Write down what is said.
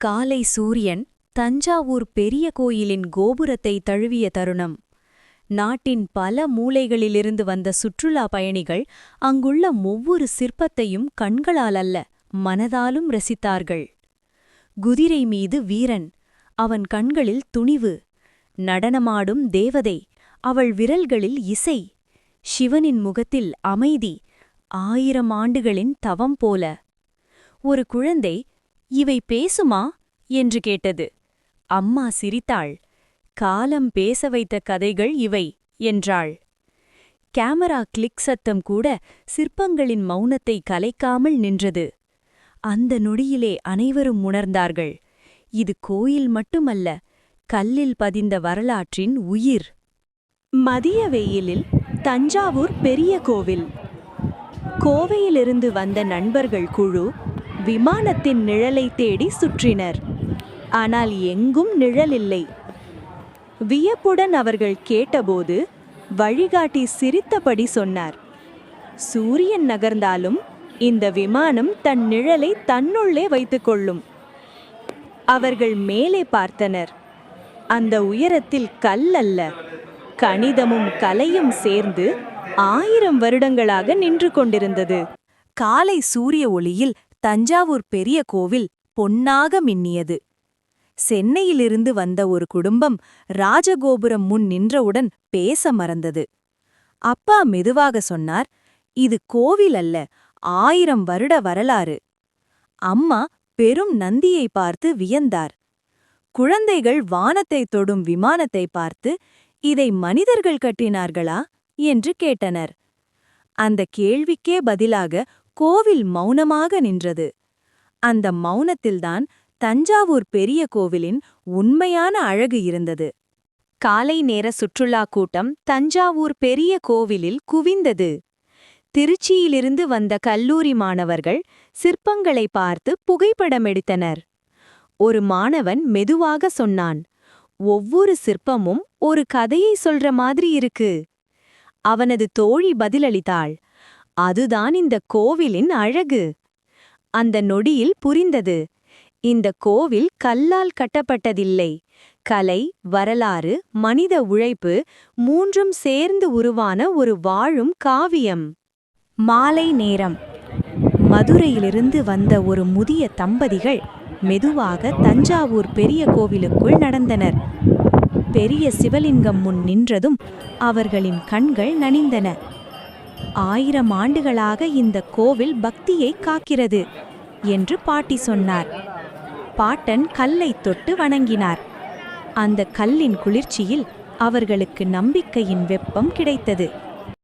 காலை சூரியன் தஞ்சாவூர் பெரிய கோயிலின் கோபுரத்தை தழுவிய தருணம். நாட்டின் பல மூலைகளிலிருந்து வந்த சுற்றுலா பயணிகள் அங்குள்ள ஒவ்வொரு சிற்பத்தையும் கண்களால் அல்ல மனதாலும் ரசித்தார்கள். குதிரை மீது வீரன் அவன் கண்களில் துணிவு. நடனமாடும் தேவதை அவள் விரல்களில் இசை. சிவனின் முகத்தில் அமைதி ஆயிரம் ஆண்டுகளின் தவம் போல. ஒரு குழந்தை இவை பேசுமா? என்று கேட்டது. அம்மா சிரித்தாள். காலம் பேச வைத்த கதைகள் இவை என்றாள். கேமரா கிளிக் சத்தம் கூட சிற்பங்களின் மௌனத்தை கலைக்காமல் நின்றது. அந்த நொடியிலே அனைவரும் உணர்ந்தார்கள். இது கோயில் மட்டுமல்ல கல்லில் பதிந்த வரலாற்றின் உயிர். மதிய வெயிலில் தஞ்சாவூர் பெரிய கோவில். கோவையிலிருந்து வந்த நண்பர்கள் குழு விமானத்தின் நிழலை தேடி சுற்றினர். ஆனால் எங்கும் நிழல் இல்லை வியப்புடன் அவர்கள் கேட்டபோது வழிகாட்டி சிரித்தபடி சொன்னார். சூரியன் நகர்ந்தாலும் இந்த விமானம் தன் நிழலை தன்னுள்ளே வைத்துக்கொள்ளும் அவர்கள் மேலே பார்த்தனர். அந்த உயரத்தில் கல் அல்ல. கணிதமும் கலையும் சேர்ந்து ஆயிரம் வருடங்களாக நின்று கொண்டிருந்தது. காலை சூரிய ஒளியில் தஞ்சாவூர் பெரிய கோவில் பொன்னாக மின்னியது. சென்னையிலிருந்து வந்த ஒரு குடும்பம் ராஜகோபுரம் முன் நின்றவுடன் பேச மறந்தது. அப்பா மெதுவாக சொன்னார் இது கோவில் அல்ல ஆயிரம் வருட வரலாறு அம்மா பெரும் நந்தியை பார்த்து வியந்தார். குழந்தைகள் வானத்தை தொடும் விமானத்தை பார்த்து இதை மனிதர்கள் கட்டினார்களா என்று கேட்டனர். அந்த கேள்விக்கே பதிலாக கோவில் மௌனமாக நின்றது. அந்த மௌனத்தில்தான் தஞ்சாவூர் பெரிய கோவிலின் உண்மையான அழகு இருந்தது. காலை நேர சுற்றுலா கூட்டம் தஞ்சாவூர் பெரிய கோவிலில் குவிந்தது. திருச்சியிலிருந்து வந்த கல்லூரி மாணவர்கள் சிற்பங்களை பார்த்து புகைப்படம் எடுத்தனர் ஒரு மாணவன் மெதுவாக சொன்னான் ஒவ்வொரு சிற்பமும் ஒரு கதையை சொல்ற மாதிரி இருக்கு. அவனது தோழி பதிலளித்தாள் அதுதான் இந்த கோவிலின் அழகு. அந்த நொடியில் புரிந்தது. இந்த கோவில் கல்லால் கட்டப்பட்டதில்லை. கலை வரலாறு மனித உழைப்பு மூன்றும் சேர்ந்து உருவான ஒரு வாழும் காவியம். மாலை நேரம். மதுரையிலிருந்து வந்த ஒரு முதிய தம்பதிகள் மெதுவாக தஞ்சாவூர் பெரிய கோவிலுக்குள் நடந்தனர். பெரிய சிவலிங்கம் முன் நின்றதும் அவர்களின் கண்கள் நனிந்தன. ஆயிரம் ஆண்டுகளாக இந்த கோவில் பக்தியை காக்கிறது என்று பாட்டி சொன்னார். பாட்டன் கல்லை தொட்டு வணங்கினார். அந்த கல்லின் குளிர்ச்சியில் அவர்களுக்கு நம்பிக்கையின் வெப்பம் கிடைத்தது.